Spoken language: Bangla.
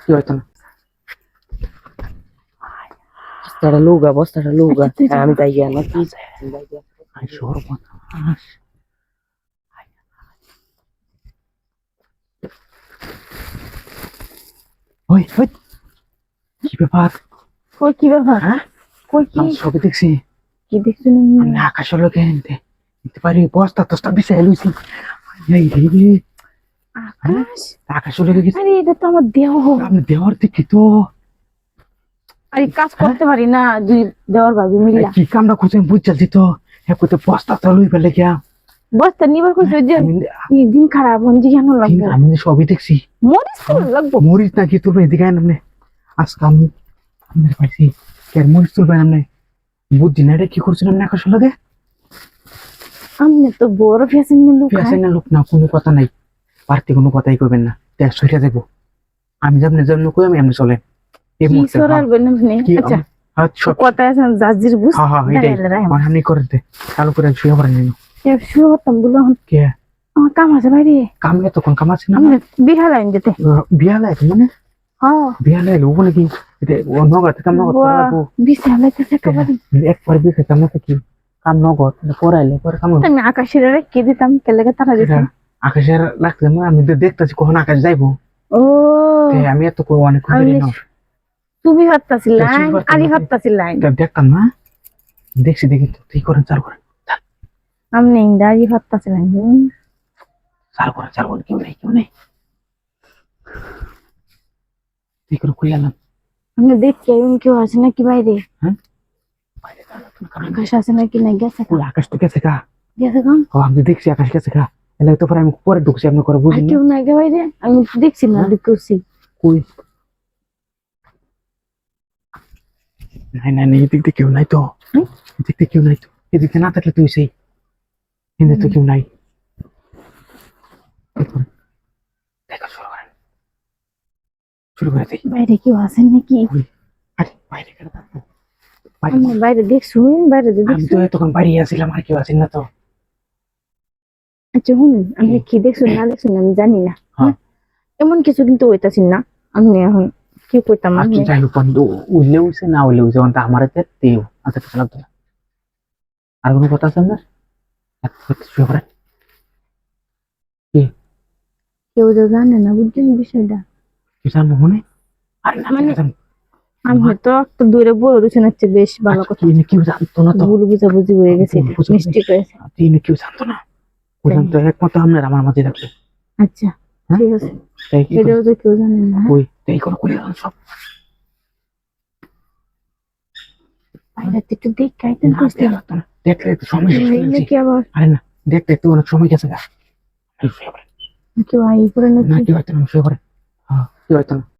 কি হয়তো না বস্তাটা লুগা বস্তাটা লুগা আচ্ছা, তুই গিয়া না কি সর্বনাশ ওই ওই। কি ব্যাপার? কই কি ব্যাপার? হ্যাঁ? কই কি? সবে দেখছি। কি দেখছেন আমি আকাশের লোকে নিতে নিতে পারি বস্তা তোস্তা বিষে লুইছি। এই রে আকাশ? আরে এটা তো আমার দেহ। আপনি তো। আরে কাজ করতে পারি না দুই দেওয়ার ভাবি মিল্লা কি কামটা খুঁজে আমি তো। হ্যাঁ বস্তা ফেলে গিয়া বস্তা নিবার কইছো যে দিন খারাপ জিজ্ঞান লাগবে? আমি সবই দেখছি। মরিস তো লাগবো। মরিচ নাকি তুলবেন এদিকে আইন আপনি আজকে আমি আপনার পাইছি কেন মরিচ তুলবেন আপনি বুদ্ধি না। এটা কি করছেন আপনি আকাশের লোকে আমনে তো বড় ফেসেন লোক পেঁয়াজের না লোক না কোনো কথা নাই। বাড়তি কোনো কথাই করবেন না। দেখ সইরা যাব আমি যেমনি যেমন কই আমি এমনি চলেন। এই কি মুহূর্তে আপনি? কি আচ্ছা। হ্যাঁ, কথা আছে জাজির বুঝ হ্যাঁ হ্যাঁ এটাই আমার হানি করে দে। চালু করে শুয়ে পড়েন নিন হতাম বলো। কে? আমার কাম আছে বাইরে। কাম তখন কাম আছে না? বিহা লাইন যেতে। বিয়া লাগে মানে? হ্যাঁ। বিয়া লাগে লোক নাকি এটা ও কাম বাহ, করাবো একেবারে একবার বিয়ে কাম নাকি কাম নগদ পড়াইলে পরে কাম। আমি আকাশের রেখে দিতাম কেলেগে তারা দিতাম। আকাশের লাগছে না আমি তো দেখতেছি কখন আকাশ যাইবো। ও আমি এত অনেক তুমি লাইন আমি? লাইন। দেখতাম না। দেখছি দেখি তুই করেন চালু করেন। আমি হত্তাছি লাইন। চালু করেন চালু করেন কেউ নেই কেউ নেই। তুই করে খুলে এলাম আমি দেখছি এমন কেউ আছে নাকি বাইরে? হ্যাঁ? আকাশ আছে নাকি না গেছে আকাশ তো গেছে কা? গেছে কাম ও আমি দেখছি আকাশ গেছে কা। এলে তো পরে আমি পরে ঢুকছি আপনি করে বুঝিনি কেউ নাই গে বাইরে? আমি দেখছি না দেখছি কই? নাই নাই নাই এদিক দিয়ে কেউ নাই তো। এদিক দিয়ে কেউ নাই তো। এদিক দিয়ে না থাকলে তুই সেই এদিকে তো কেউ নাই। দেখা শুরু করেন। শুরু করে দিই। বাইরে কেউ আছে নাকি? আরে বাইরে কেন বাইরে- আমি বাইরে দেখছু আমি তো তখন বাড়ি আসছিলাম আর কেউ আছেন না তো। আচ্ছা শুনুন আমি কি দেখছু না দেখছু আমি জানি না। হ্যাঁ। এমন কিছু কিন্তু হইতাছি না। আমি এখন কি করতাম আমি কি যাই হোক বন্ধু উইলে উইছে না উইলে উইছে অন্ত আমার তেও। আচ্ছা কিছু লাগতো না। আর কোনো কথা আছে আপনার? এক কথা শুয়ে পড়েন। কেউ তো জানে না বুঝছেন বিষয়টা? কি মনে? আরে না মানে- আমি হয়তো একটু দূরে রুচে হচ্ছে বেশ ভালো কথা। কি কেউ জানতো না তো? ভুল বুঝাবুঝি হয়ে গেছে মিস্টেক হয়েছে। কেউ জানতো না? বললাম তো একমাত্র আপনার আমার মাঝে রাখবে আচ্ছা হ্যাঁ? ঠিক আছে। এটাও তো কেউ জানে না হ্যাঁ? ওই তাই করে সব। একটু দেখ দেখলে একটু সময় শেষ আবার? আরে না দেখতে একটু অনেক সময় গেছে গা। কেউ আই করে না নাকি কি? না শুয়ে পড়েন হ্যাঁ কি হয়তো না।